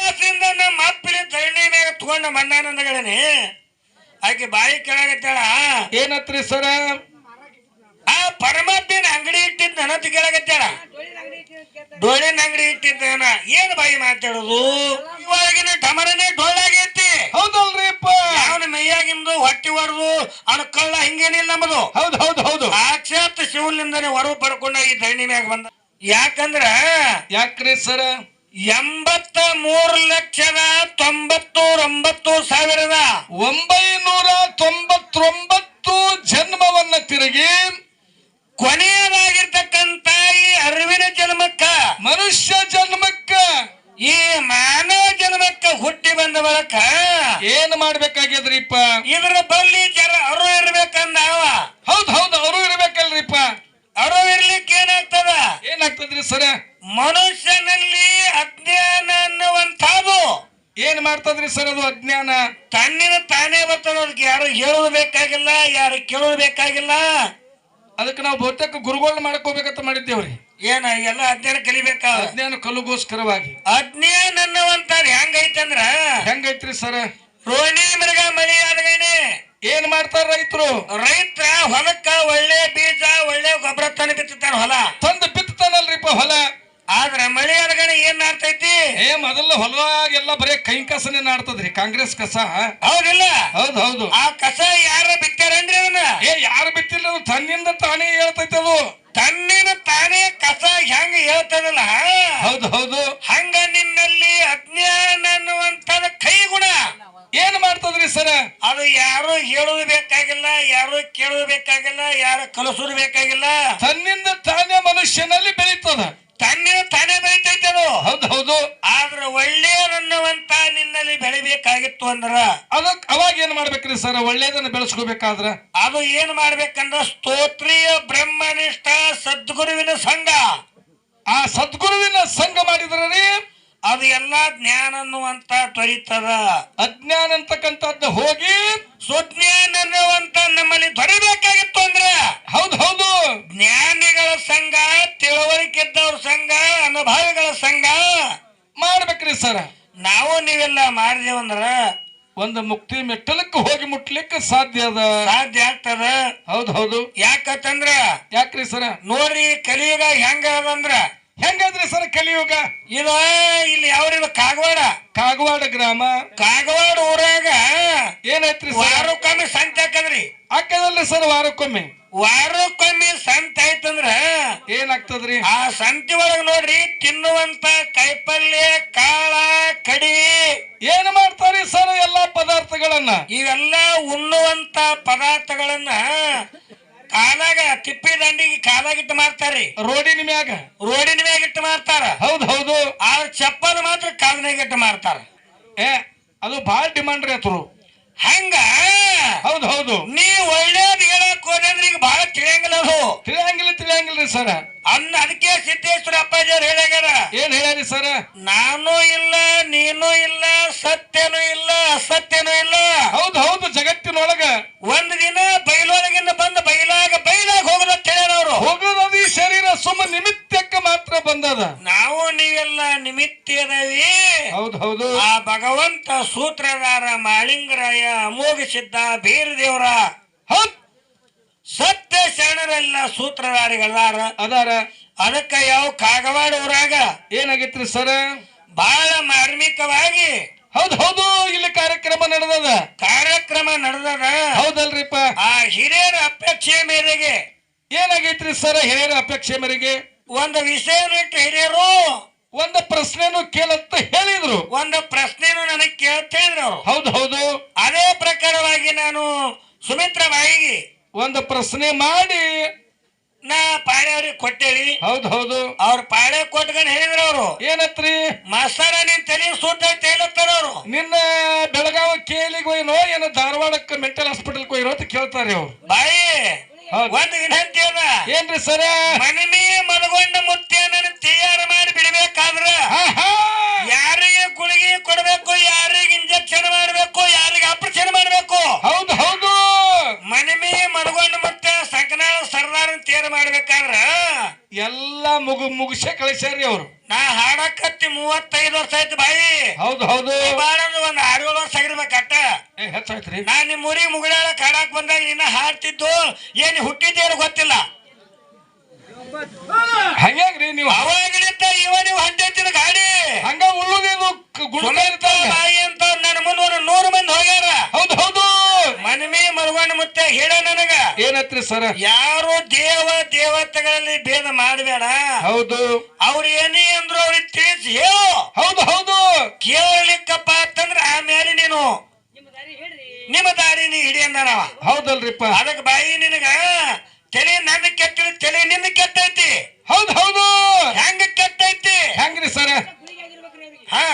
ನಮ್ಮ ಅಪ್ಪಿನ ಧರಣಿ ಮ್ಯಾಗ ತಗೊಂಡ ಮಣ್ಣಾನಂದಗಳನೆ ಆಕೆ ಬಾಯಿ ಕೆಳಗತ್ತಾಳ ಏನತ್ರಿ ಸರ? ಆ ಪರಮಾತ್ಮನ ಅಂಗಡಿ ಇಟ್ಟಿದ್ದ ನನತ್ ಕೆಳಗತ್ತಾಳ ಡೋಳಿನ ಅಂಗಡಿ ಇಟ್ಟಿದ್ದಾನ ಏನ್ ಬಾಯಿ ಮಾತಾಡೋದು? ಇವಾಗಿನ ಟಮರನೆ ಡೋಳಾಗೈತಿ ಹೌದಲ್ರಿಪ್ಪ. ಅವನ ಮೈಯಾಗಿಂದು ಹೊಟ್ಟಿ ಹೊಡೆದು ಅವನ ಕಳ್ಳ ಹಿಂಗೇನಿಲ್ಲ ನಮ್ಮದು ಹೌದು ಹೌದು ಹೌದು. ಸಾಕ್ಷಾತ್ ಶಿವನಿಂದನೇ ಹೊರವು ಪಡ್ಕೊಂಡ ಈ ಧರಣಿ ಮ್ಯಾಗ ಬಂದ. ಯಾಕಂದ್ರ ಯಾಕ್ರಿ ಸರ? ಎಂಬತ್ತ ಮೂರು ಲಕ್ಷದ ತೊಂಬತ್ತೂರೊಂಬತ್ತು ಸಾವಿರದ ಒಂಬೈನೂರ ತೊಂಬತ್ತೊಂಬತ್ತು ಜನ್ಮವನ್ನ ತಿರುಗಿ ಕೊನೆಯದಾಗಿರ್ತಕ್ಕಂತ ಈ ಅರಿವಿನ ಜನ್ಮಕ್ಕ ಮನುಷ್ಯ ಜನ್ಮಕ್ಕ. ಈ ಮಾನವ ಜನ್ಮಕ್ಕ ಹುಟ್ಟಿ ಬಂದ ಬಳಕ ಏನ್ ಮಾಡ್ಬೇಕಾಗ್ಯದ್ರಿಪ್ಪ? ಇದ್ರ ಬಳ್ಳಿ ಜರ ಅರು ಇರ್ಬೇಕಂದ ಹೌದ್ ಹೌದು ಅವರು ಇರ್ಬೇಕಲ್ರಿಪ್ಪ. ಅರು ಇರ್ಲಿಕ್ಕೆ ಏನಾಗ್ತದ? ಏನಾಗ್ತದ್ರಿ ಸರ? ಮನುಷ್ಯನಲ್ಲಿ ಅಜ್ಞಾನ ಅನ್ನುವಂಥದ್ದು. ಏನ್ ಮಾಡ್ತದ್ರಿ ಸರ್ ಅದು ಅಜ್ಞಾನ? ತನ್ನಿನ ತಾನೇ ಬರ್ತದ ಅದಕ್ಕೆ. ಯಾರು ಹೇಳೋದು ಬೇಕಾಗಿಲ್ಲ ಯಾರು ಕೇಳೋದು ಬೇಕಾಗಿಲ್ಲ. ಅದಕ್ಕೆ ನಾವು ಬಹುತೇಕ ಗುರುಗಳನ್ನ ಮಾಡ್ಕೋಬೇಕಂತ ಮಾಡಿದ್ದೇವ್ರಿ. ಏನ ಎಲ್ಲ ಅಜ್ಞಾನ ಕಲಿಬೇಕ? ಅಜ್ಞಾನ ಕಲುಗೋಸ್ಕರವಾಗಿ. ಅಜ್ಞಾನ ಅನ್ನುವಂಥದ್ದು ಹೆಂಗೈತಂದ್ರ ಹೆಂಗೈತ್ರಿ ಸರ್? ರೋಣಿ ಮೃಗ ಮಳಿ ಆದಗಣೆ ಏನ್ ಮಾಡ್ತಾರ ರೈತರು? ರೈತ ಹೊಲಕ್ಕ ಒಳ್ಳೆ ಬೀಜ ಒಳ್ಳೆ ಗೊಬ್ಬರ ತಂದು ಬಿತ್ತಾರ ಹೊಲ. ತಂದು ಬಿತ್ತಾನಲ್ರಿಪ್ಪ ಹೊಲ. ಆದ್ರ ಮಳೆ ಆದಗಣೆ ಏನ್ ನಾಡ್ತೈತಿ? ಏ ಮೊದಲ ಹೊಲವಾಗೆಲ್ಲ ಬರೀ ಕೈ ಕಸನೇ ನಾಡ್ತದ್ರಿ ಕಾಂಗ್ರೆಸ್ ಕಸ. ಹೌದಿಲ್ಲ? ಹೌದು ಹೌದು. ಆ ಕಸ ಯಾರ ಬಿತ್ತಾರನ್ರಿ ಅದನ್ನ ಏ ಯಾರು ಬಿತ್ತಿಲ್ಲ ಅದು ತನ್ನಿಂದ ತಾನೇ ಹೇಳ್ತೈತೆ ಅದು. ತನ್ನಿನ ತಾನೇ ಕಸ ಹೆಂಗ ಹೇಳ್ತದಲ್ಲ? ಹೌದು ಹೌದು. ಹಂಗ ನಿನ್ನಲ್ಲಿ ಅಜ್ಞಾನ ಅನ್ನುವಂಥದ ಕೈ ಗುಣ ಏನ್ ಮಾಡ್ತದ್ರಿ ಸರ? ಅದು ಯಾರು ಹೇಳುದು ಬೇಕಾಗಿಲ್ಲ ಯಾರು ಕೇಳುದು ಬೇಕಾಗಿಲ್ಲ ಯಾರು ಕಲಿಸೋದು ಬೇಕಾಗಿಲ್ಲ. ತನ್ನಿಂದ ತಾನೇ ಮನುಷ್ಯನಲ್ಲಿ ಬೆಳೀತದ ತನ್ನಿನ ತಾನೇ ಬೆಳಿತೈತೆ ಅದು ಹೌದು ಹೌದು ಆದ್ರ ಒಳ್ಳೆಯದನ್ನುವಂತ ನಿನ್ನಲ್ಲಿ ಅಂದ್ರ ಅದಕ್ ಅವಾಗ ಏನ್ ಮಾಡ್ಬೇಕ್ರಿ ಸರ್? ಒಳ್ಳೇದನ್ನ ಬೆಳೆಸ್ಕೋಬೇಕಾದ್ರ? ಅದು ಏನ್ ಮಾಡ್ಬೇಕಂದ್ರ ಸ್ತೋತ್ರೀಯ ಬ್ರಹ್ಮನಿಷ್ಠ ಸದ್ಗುರುವಿನ ಸಂಘ. ಆ ಸದ್ಗುರುವಿನ ಸಂಘ ಮಾಡಿದ್ರಿ ಅದು ಎಲ್ಲಾ ಜ್ಞಾನ ಅನ್ನುವಂತ ತೊರಿತದ ಅಜ್ಞಾನ ಅಂತಕ್ಕಂಥದ್ದು ಹೋಗಿ ಸುಜ್ಞಾನ ಅನ್ನುವಂತ ನಮ್ಮಲ್ಲಿ ದೊರಿಬೇಕಾಗಿತ್ತು ಅಂದ್ರೆ. ಹೌದು ಹೌದು. ಜ್ಞಾನಿಗಳ ಸಂಘ ತಿಳುವಳಿಕೆ ಇದ್ದವ್ರ ಸಂಘ ಅನುಭವಿಗಳ ಸಂಘ. ಮಾಡ್ಬೇಕ್ರಿ ಸರ್. ನಾವು ನೀವೆಲ್ಲ ಮಾಡಿದೇವಂದ್ರ ಒಂದು ಮುಕ್ತಿ ಮೆಟ್ಟಲಕ್ಕೆ ಹೋಗಿ ಮುಟ್ಲಿಕ್ಕೆ ಸಾಧ್ಯ ಅದ. ಸಾಧ್ಯ ಆಗ್ತದ. ಹೌದು ಹೌದು. ಯಾಕಂದ್ರ ಯಾಕ್ರಿ ಸರ? ನೋಡ್ರಿ ಕಲಿಯುಗ ಹೆಂಗ ಅದಂದ್ರ? ಹೆಂಗಾದ್ರಿ ಸರ್ ಕಲಿಯುಗ? ಇದು ಇಲ್ಲಿ ಯಾವ್ರಿದ? ಕಾಗವಾಡ. ಕಾಗವಾಡ ಗ್ರಾಮ. ಕಾಗವಾಡ ಊರಾಗ ಏನೈತ್ರಿ ಸರ್? ವಾರಕ್ಕೊಮ್ಮೆ ಸಂತೆ ಹಾಕದ್ರಿ. ಹಾಕದಲ್ರಿ ಸರ್ ವಾರಕ್ಕೊಮ್ಮೆ. ವಾರಕ್ಕೊಮ್ಮೆ ಸಂತ ಆಯ್ತಂದ್ರ? ಏನಾಗ್ತದ್ರಿ? ಆ ಸಂತಿ ಒಳಗ ನೋಡ್ರಿ ತಿನ್ನುವಂತ ಕಾಯಿಪಲ್ಯ ಕಾಳ ಕಡಿ. ಏನ್ ಮಾಡ್ತಾರಿ ಸರ್ ಎಲ್ಲಾ ಪದಾರ್ಥಗಳನ್ನ? ಇವೆಲ್ಲ ಉಣ್ಣುವಂತ ಪದಾರ್ಥಗಳನ್ನ ಕಾಲಾಗ ತಿಪ್ಪಿ ದಂಡಿಗೆ ಕಾಲಾಗಿಟ್ಟು ಮಾಡ್ತಾರಿ ರೋಡಿನ ಮ್ಯಾಗ? ರೋಡಿನ ಮ್ಯಾಗ ಇಟ್ಟು ಮಾರ್ತಾರ. ಹೌದು ಹೌದು. ಆ ಚಪ್ಪಲ್ ಮಾತ್ರ ಕಾಲ್ನಾಗ ಇಟ್ಟು ಮಾರ್ತಾರ. ಏ ಅದು ಬಹಳ ಡಿಮಾಂಡ್ ರೀ ಹಂಗ? ಹೌದು ಹೌದು. ನೀ ಒಳ್ಳೇದ್ ಹೇಳಕ್ ಹೋದ್ರೆ ಈಗ ಬಹಳ ತಿಳಿಯಂಗಿಲ್ಲ ಅದು. ತಿಳಿಯಂಗಿಲ್ಲ ತಿಳಿಯಂಗಿಲ್ರಿ ಸರ್. ಅನ್ನ ಅದಕ್ಕೆ ಸಿದ್ದೇಶ್ವರ ಅಪ್ಪಾಜಿ ಅವ್ರು ಹೇಳ್ಯಾರ. ಏನ್ ಹೇಳ್ಯಾರಿ ಸರ್? ನಾನು ಇಲ್ಲ ನೀನು ಇಲ್ಲ ಸತ್ಯನೂ ಇಲ್ಲ ಅಸತ್ಯನೂ ಇಲ್ಲ. ಹೌದು ಹೌದು. ಮಾತ್ರ ಬಂದದ. ನಾವು ನೀವೆಲ್ಲ ನಿಮಿತ್ತದವಿ ಹೌದು ಹೌದು. ಆ ಭಗವಂತ ಸೂತ್ರಧಾರ ಮಾಳಿಂಗರಾಯ ಅಮೋಘ ಸಿದ್ಧ ಹೌದ್. ಸತ್ಯ ಶರಣರೆಲ್ಲ ಸೂತ್ರಧಾರಿಗಳಾರ ಅದಾರ. ಅದಕ್ಕ ಯಾವ ಕಾಗವಾಡ ಊರಾಗ ಏನಾಗಿತ್ರಿ ಸರ್? ಬಹಳ ಮಾರ್ಮಿಕವಾಗಿ. ಹೌದು ಹೌದು ಇಲ್ಲಿ ಕಾರ್ಯಕ್ರಮ ನಡೆದದ. ಕಾರ್ಯಕ್ರಮ ನಡೆದದ. ಹೌದಲ್ರಿಪ್ಪ. ಆ ಹಿರಿಯರ ಅಪೇಕ್ಷೆ ಮೇರೆಗೆ. ಏನಾಗೈತ್ರಿ ಸರ್ ಹಿರಿಯರ ಅಪೇಕ್ಷೆ ಮೇರೆಗೆ? ಒಂದು ವಿಷಯನಿಟ್ಟು ಹಿರಿಯರು ಒಂದು ಪ್ರಶ್ನೆನು ಕೇಳಂತ ಹೇಳಿದ್ರು. ಒಂದು ಪ್ರಶ್ನೆನು ನನಗೆ ಕೇಳ್ತಿದ್ರು ಅವರು. ಹೌದು ಹೌದು. ಅದೇ ಪ್ರಕಾರವಾಗಿ ನಾನು ಸುಮಿತ್ರ ಬಾಯಿಗೆ ಒಂದು ಪ್ರಶ್ನೆ ಮಾಡಿ. ನಾ ಪಾಳೆ ಅವ್ರಿಗೆ ಕೊಟ್ಟೇವಿ ಹೌದು ಹೌದು. ಅವ್ರ ಪಾಳೆ ಕೊಟ್ಕೊಂಡು ಹೇಳಿದ್ರು ಅವರು. ಏನತ್ರಿ? ಮಾಸ್ತರ ನಿನ್ ತಲೆ ಸೂಟ್ ತೇಲತ್ತಾರ ಅವರು. ನಿನ್ನ ಬೆಳಗಾವಿ ಕೇಳಿಗೆ ಹೋಯ್ನೋ ಏನೋ ಧಾರವಾಡಕ್ಕೆ ಮೆಂಟಲ್ ಹಾಸ್ಪಿಟಲ್ ಹೋಯ್ನೋ ಅಂತ ಕೇಳ್ತಾರೆ ಅವ್ರು. ಬಾಯಿ. ಒಂದು ವಿನಂತಿ ಅದ ಏನ್ರಿ ಸರ? ಮನಮಿ ಮನಗೊಂಡ ಮುತ್ತೆಯನ್ನು ತಯಾರು ಮಾಡಿ ಬಿಡಬೇಕಾದ್ರ? ಯಾರಿಗೆ ಗುಳಿಗೆ ಕೊಡಬೇಕು ಯಾರಿಗೆ ಇಂಜೆಕ್ಷನ್ ಮಾಡಬೇಕು ಯಾರಿಗೆ ಆಪರೇಷನ್ ಮಾಡಬೇಕು? ಹೌದು ಹೌದು. ಮನಮಿ ಮನಗೊಂಡ ಮುತ್ತೆ ಸಕನಾಳ ಸರ್ದಾರ ತಯಾರು ಮಾಡ್ಬೇಕಾದ್ರ? ಎಲ್ಲ ಮುಗು ಮುಗಿಸೇ ಕಳಿಸ್ಯಾರ್ರಿ ಅವ್ರು. ನಾ ಹಾಡಕತ್ತಿ ಮೂವತ್ತೈದು ವರ್ಷ ಆಯ್ತು ಬಾಯಿ. ಹೌದು ಹೌದು. ಬಾಳ ಅಂದ್ರೆ ಒಂದ್ ಆರು ಏಳು ವರ್ಷ ಆಗಿರ್ಬೇಕಟ್ಟ ಏ ನಾ ನಿಮ್ಮ ನಿಮ್ ಊರಿಗೆ ಮುಗಿಡಾಳ ಕಾಡಾಕ್ ಬಂದಾಗ ನಿನ್ನ ಹಾಡ್ತಿದ್ದು ಏನ್ ಹುಟ್ಟಿದ್ದೇನು ಗೊತ್ತಿಲ್ಲ. ಹಂಗ್ಯಾಗ್ರಿ ನೀವು? ಅವಾಗಿನಿಂದ ಇವ ನೀವು ಹೊಂಟೈತಿನ ಗಾಡಿ. ಹಂಗ ಉಳ್ಳುದೇನು ಗುಣ ಬಾಯಿ ಅಂತ ನನ್ನ ಮುಂದೆ ಒಂದು ನೂರು ಮಂದಿ ಹೋಗ್ಯಾರ. ಹೌದು ಹೌದು. ಮನಮಿ ಮರುಗಣ್ಣ ಮುತ್ತೆ ಹೇಳ ನನಗ. ಏನತ್ರಿ ಸರ? ಯಾರು ದೇವ ದೇವತೆಗಳಲ್ಲಿ ಭೇದ ಮಾಡಬೇಡ. ಹೌದು. ಅವ್ರು ಏನೇ ಅಂದ್ರು ಅವ್ರಿಗೆ ತಿಳಿಸಿ ಹೇಳು. ಹೌದು ಹೌದು. ಕೇಳಲಿಕ್ಕಪ್ಪ ಅಂತಂದ್ರೆ ಆಮೇಲೆ ನೀನು ನಿಮ್ಮ ದಾರಿ ನೀ ಹಿಡಿ ಅಂದ ನಾವ ಹೌದಲ್ರಿಪ್ಪ. ಅದಕ್ಕೆ ಬಾಯಿ ನಿನಗ ತಲೆ ನನ್ನ ಕೆಟ್ಟ ತಲೆ ನಿನ್ನ ಕೆಟ್ಟೈತಿ ಹೌದು ಹೌದು. ಹೆಂಗ ಕೆಟ್ಟೈತಿ ಹೆಂಗ್ರಿ ಸರ? ಹಾ.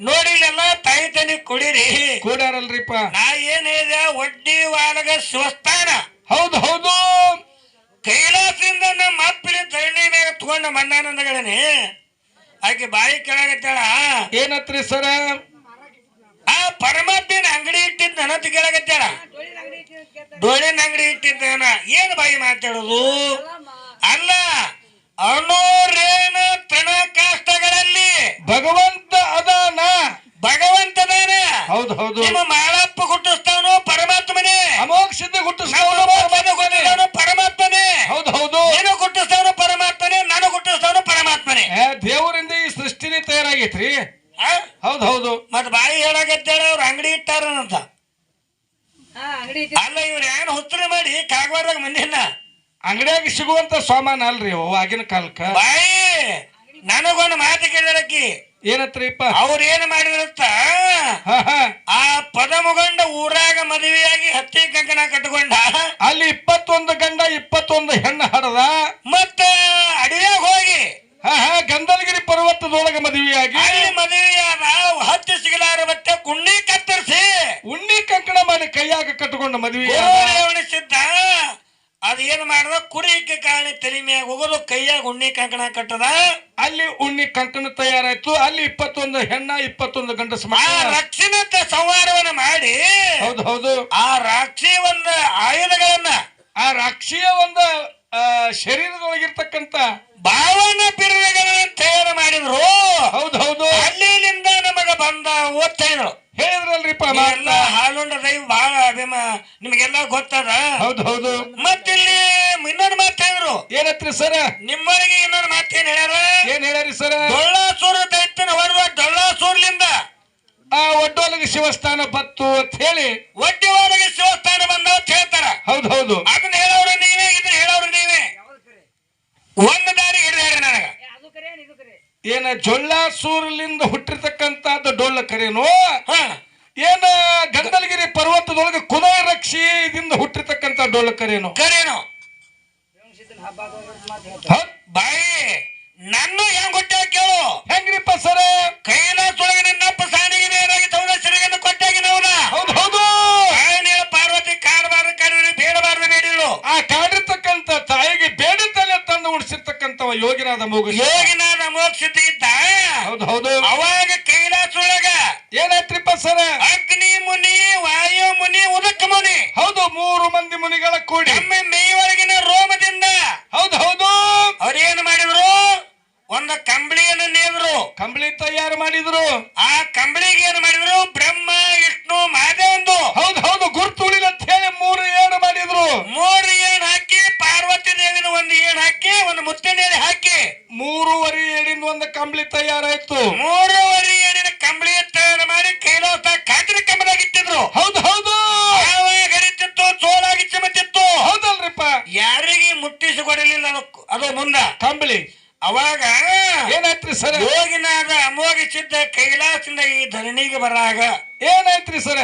ನೋಡಿಲ್ಲ ತಾಯಿ ತನಿ ಕುಡಿರಿ. ಕೂಡಾರಲ್ರಿಪ್ಪ. ನಾ ಏನ್ ಹೇಳಿದೆ? ಒಡ್ಡಿ ವಾಲಗ ಸ್ವಸ್ಥಾನ ಹೌದು ಹೌದು. ಕೈಲಾಸದಿಂದ ನಮ್ಮ ಅಪ್ಪಿನ ಧರಣಿ ಮೇಲೆ ತಗೊಂಡ ಮನ್ನಾನಂದಗಳೇ ಆಕೆ ಬಾಯಿ ಕೆಳಗತ್ತಾಳ. ಏನತ್ರಿ ಸರ? ನನತ್ ಕೆಳಗತ್ತಾಳ ಡೋಳಿನ ಅಂಗಡಿ ಇಟ್ಟಿದ್ದೇನ? ಏನ್ ಬಾಯಿ ಮಾತಾಡೋದು? ಅಲ್ಲ ಅಣುರೇಣ ತೃಣ ಕಾಷ್ಟಗಳಲ್ಲಿ ಭಗವಂತ ಅದಾನ. ಭಗವಂತದಾನ. ಹೌದು ಹೌದು. ನಿಮ್ಮ ಮಾಳಪ್ಪ ಹುಟ್ಟಿಸ್ತಾವನು ಪರಮಾತ್ಮನೇ. ಅಮೋಕ್ಷದ ಹುಟ್ಟಿಸ್ತಾವನು ಪರಮಾತ್ಮನೇ. ಹೌದು ಹೌದು. ನೀನು ಹುಟ್ಟಿಸ್ತಾವನು ಪರಮಾತ್ಮನೇ ನಾನು ಹುಟ್ಟಿಸ್ತಾವನು ಪರಮಾತ್ಮನೇ. ದೇವರಿಂದ ಈ ಸೃಷ್ಟಿನೇ ತಯಾರಾಗೈತ್ರಿ? ಹೌದು ಹೌದು. ಮತ್ ಬಾಯಿ ಹೇಳಾಗತ್ತೇಳ ಅವ್ರ ಅಂಗಡಿ ಇಟ್ಟಾರಂತ ಹಾ ಅಂಗಡಿ ಅಲ್ಲ ಇವ್ರ ಏನ್ ಹುತ್ತರಿ ಮಾಡಿ ಕಾಗವಾಡದಾಗ ಮಂದಿನ ಅಂಗಡಿಯಾಗ ಸಿಗುವಂತ ಸಾಮಾನ ಅಲ್ರಿ ಅವು ಆಗಿನ ಕಾಲಕ್ಕ. ಬಾಯಿ ನನಗೊಂದು ಮಾತು ಕೇಳಿ ಏನತ್ರಿಪ್ಪ ಅವ್ರ ಏನ್ ಆ ಆ ಪದಮುಗಂಡ ಊರಾಗ ಮದುವೆಯಾಗಿ ಹತ್ತಿ ಕಂಕಣ ಕಟ್ಕೊಂಡ? ಅಲ್ಲಿ ಇಪ್ಪತ್ತೊಂದು ಗಂಡ ಇಪ್ಪತ್ತೊಂದು ಹೆಣ್ಣು ಹಡದ. ಮತ್ತ ಅಡವ್ಯಾಗ ಹೋಗಿ. ಗಂಧಲಗಿರಿ ಪರ್ವತದೊಳಗ ಮದುವೆಯಾಗಿ. ಅಲ್ಲಿ ಮದುವೆಯಾದ ಹತ್ತಿ ಸಿಗಲಾರ ಮತ್ತೆ ಕುಣ್ಣಿ ಕತ್ತರಿಸಿ. ಉಣ್ಣಿ ಕಂಕಣ ಮಾಡಿ ಕೈಯಾಗ ಕಟ್ಟಕೊಂಡ ಮದುವೆ ಏನ್ ಮಾಡ್ದ? ಕುರಿಕೆ ಕಾಳಿ ತಲೆ ಮ್ಯಾಗ ಹೋಗೋದು ಕೈಯಾಗ ಉಣ್ಣಿ ಕಂಕಣ ಕಟ್ಟದ. ಅಲ್ಲಿ ಉಣ್ಣಿ ಕಂಕಣ ತಯಾರಾಯ್ತು. ಅಲ್ಲಿ ಇಪ್ಪತ್ತೊಂದು ಹೆಣ್ಣ ಇಪ್ಪತ್ತೊಂದು ಗಂಡಸ ಆ ರಕ್ಷಣೆ ಸಂಹಾರವನ್ನ ಮಾಡಿ ಹೌದು ಹೌದು. ಆ ರಾಕ್ಷಿ ಒಂದ ಆಯುಧಗಳನ್ನ ಆ ರಾಕ್ಷಿಯ ಒಂದು ಶರೀರದೊಳಗಿರ್ತಕ್ಕಂತ ಭಾವನ ಬಿರುವೆಗಳನ್ನ ತಯಾರು ಮಾಡಿದ್ರು. ಹೌದು ಹೌದು. ಬಂದ ಓದ್ತಾ ಇದ್ರು. ಹೇಳಿದ್ರಲ್ರಿಪ್ಪ ಎಲ್ಲ ಹಾಲುಂಡ ದೈವ ಬಹಳ ಅಭಿಮ ನಿಮಗೆಲ್ಲ ಗೊತ್ತದ? ಹೌದು ಹೌದು. ಮತ್ತಿಲ್ಲಿ ಇನ್ನೊಂದು ಮಾತು ಹೇಳಿದ್ರು. ಏನತ್ರಿ ಸರ? ನಿಮ್ಮೊಳಗೆ ಇನ್ನೊಂದು ಏನ್ ಹೇಳ್ಯಾರ? ಏನ್ ಹೇಳ್ಯಾರಿ ಸರ? ಡೊಳ್ಳಾಸೂರ ದೈತ್ಯನ ಹೊಡೆದ ಡೊಳ್ಳಾಸೂರ್ಲಿಂದ ಆ ಒಡ್ಡೋಲಗ ಶಿವಸ್ಥಾನ ಬತ್ತು ಅಂತ ಹೇಳಿ. ಒಡ್ಡಿ ಒಳಗೆ ಶಿವಸ್ಥಾನ ಬಂದ ಅಂತ ಹೇಳ್ತಾರ. ಹೌದು ಹೌದು. ಅದನ್ನ ಹೇಳೋರು ನೀವೇ ಇದನ್ನ ಹೇಳೋರು ನೀವೇ. ಒಂದು ದಾರಿ ಹಿಡಿದು ಹೇಳ್ರಿ ನನಗ ಅದು ಕರೆ ಇದು ಕರೆ ಏನ ಜೊಲ್ಲಾಸೂರಲಿಂದ ಹುಟ್ಟಿರ್ತಕ್ಕಂತದ್ದು ಡೊಳ್ಳ ಕರೇನು? ಹ. ಏನ ಗಂಧಲಗಿರಿ ಪರ್ವತದೊಳಗೆ ಕುದಯ ರಕ್ಷಿದಿಂದ ಹುಟ್ಟಿರ್ತಕ್ಕಂತ ಡೊಳ್ಳ ಕರೇನು? ಹೌದ್? ಬಾಯಿ ನನ್ನ ಹೆಂಗ್ ಕೊಟ್ಟ ಕೇಳು. ಹೆಂಗ್ರಿಪ್ಪ ಸರ? ಕೈಲಾಸೊಳಗೆ ನಿನ್ನಪ್ಪ ಸಾಣಿಗೆ ನೇರಾಗಿ ತೌದ ಸಿರಿಗೆನ್ನು ಕೊಟ್ಟಾಗಿ ನಾವ್ನ. ಹೌದು ಹೌದು. ಪಾರ್ವತಿ ಕಾಡಬಾರದು ಕಡಿದ್ರೆ ಬೇಡಬಾರದು ಬೇಡಿಳು ಆ ಕಾಡಿರ್ತಕ್ಕಂತ ತಾಯಿಗೆ ಬೇಡಿದ್ದಲ್ಲೇ ತಂದು ಉಡಿಸಿರ್ತಕ್ಕಂಥವ ಯೋಗಿನಾದ ಮಗು ಯೋಗಿನಾದ ಮೋಕ್ಷಿತ ಇದ್ದ ಹೌದು ಹೌದು. ಅವಾಗ ಕೈಲಾಸೊಳಗ ಏನಾಯ್ತ್ರಿಪ್ಪ ಸರ ಅಗ್ನಿ ಮುನಿ ವಾಯು ಮುನಿ ಉದಕ ಮುನಿ. ಹೌದು ಮೂರು ಮಂದಿ ಮುನಿಗಳ ಕೂಡಿ ನಮ್ಮ ಮೇಯೊಳಗಿನ ರೋಮದಿಂದ ಹೌದು ಹೌದು ಅವ್ರೇನ್ ಮಾಡಿದ್ರು ಒಂದು ಕಂಬಳಿಯನ್ನು ನೇದ್ರು ಕಂಬಳಿ ತಯಾರು ಮಾಡಿದ್ರು ಆ ಕಂಬಳಿಗೆ ಏನ್ ಮಾಡಿದ್ರು ಬ್ರಹ್ಮ ವಿಷ್ಣು ಮಹಾದೇವಂದು ಹೌದು ಹೌದು ಗುರ್ತುಳಿನ ಅಂತ ಹೇಳಿ ಮೂರು ಏಳು ಮಾಡಿದ್ರು ಮೂರು ಏಣ್ ಹಾಕಿ ಪಾರ್ವತಿ ದೇವಿನ ಒಂದು ಏಣ್ ಹಾಕಿ ಒಂದು ಮುತ್ತಿನ ಹಾಕಿ ಮೂರುವರೆ ಏಳಿಂದ ಒಂದು ಕಂಬಳಿ ತಯಾರಾಯ್ತು. ಮೂರುವರೆ ಏಣಿನ ಕಂಬಳಿ ತಯಾರು ಮಾಡಿ ಕೈಲಾಸ ಕಾಂತಿನ ಕಂಬದಾಗ ಇಟ್ಟಿದ್ರು. ಹೌದು ಹೌದು. ಆವಾಗ ಚೋಲಾಗಿ ಚಿಮತಿತ್ತು ಹೌದಲ್ರಿಪ್ಪ. ಯಾರಿಗೆ ಮುಟ್ಟಿಸಿಕೊಡಲಿಲ್ಲ ಅದು ಅದು ಮುಂದ? ಕಂಬಳಿ. ಅವಾಗ ಏನಾಯ್ತ್ರಿ ಸರ? ಹೋಗಿನಾಗ ಅಮೋಗಿಸಿದ್ದ ಕೈಲಾಸಿಂದ ಈ ಧರಣಿಗೆ ಬರಾಗ. ಏನಾಯ್ತ್ರಿ ಸರ?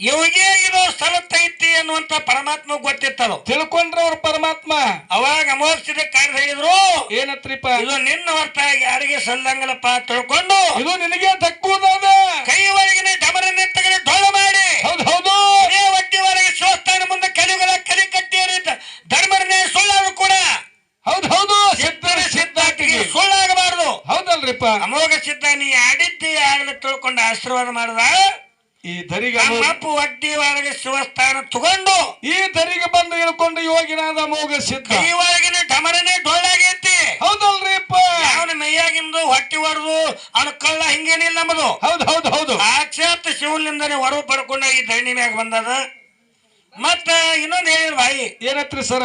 ಇವಾಗೇ ಸ್ಥಳ ತೈತಿ ಅನ್ನುವಂತ ಪರಮಾತ್ಮ ಗೊತ್ತಿತ್ತಲ್ಲ ತಿಳ್ಕೊಂಡ್ರ ಅವ್ರ ಪರಮಾತ್ಮ. ಅವಾಗ ಅಮೋಘಿಸಿದ ಕಾರ್ಯ ಹೇಳಿದ್ರು ಏನತ್ರಿಪ ಇದು ನಿನ್ನ ಹೊರತಾಗಿ ಯಾರಿಗೆ ಸಲ್ಲಂಗಲಪ್ಪ ತಿಳ್ಕೊಂಡು ಇದು ನಿನಗೆ ದಕ್ಕುವುದಾದ ಕೈ ಒಳಗಿನ ಡಮರನ್ನ ತೆಗೆದು ಡೊಳ್ಳು ಮಾಡಿ ಹೌದು ಹೌದು. ಏ ಒಟ್ಟಿ ಒಳಗೆ ಶಿವಸ್ಥಾನ ಮುಂದೆ ಕಲಿಗಳ ಕಲಿ ಕಟ್ಟಿಯರಿ ಧರ್ಮರನ್ನೇ ಸುಳ್ಳಾದ್ರು ಕೂಡ. ಹೌದು ಹೌದು. ಸಿದ್ಧರ ಸಿದ್ಧಾಟಿಗೆ ಸುಳ್ಳಾಗಬಾರದು. ಹೌದಲ್ರಿಪ್ಪ? ಅಮೋಘ ಸಿದ್ಧ ನೀ ಆಡಿದ್ದೆ ಆಗಲೇ ತಿಳ್ಕೊಂಡು ಆಶೀರ್ವಾದ ಮಾಡದ ಈ ದರಿಗೆ ನಮ್ಮಪ್ಪ ಒಡ್ಡಿ ಒಳಗೆ ಶಿವಸ್ಥಾನ ತಗೊಂಡು ಈ ದರಿಗೆ ಬಂದು ಇಳ್ಕೊಂಡು ಯೋಗಿನಾದ ಮೋಗ ಸಿದ್ಧ ಈ ಒಳಗಿನ ಡಮರನೇ ಡೊಳ್ಳಾಗೈತಿ. ಹೌದಲ್ರಿಪ್ಪ ಅವನ ಮೈಯಾಗಿಂದು ಹೊಟ್ಟಿ ಹೊಡೆದು ಕಳ್ಳ ಹಿಂಗೇನಿಲ್ಲ ನಮ್ಮದು ಹೌದು ಹೌದು ಹೌದು. ಸಾಕ್ಷಾತ್ ಶಿವಲಿಂದನೇ ಹೊರವು ಪಡ್ಕೊಂಡ ಈ ಧರಣಿ ಮ್ಯಾಗ ಬಂದದ. ಮತ್ತ ಇನ್ನೊಂದು ಹೇಳಿ ಬಾಯಿ ಏನತ್ರಿ ಸರ?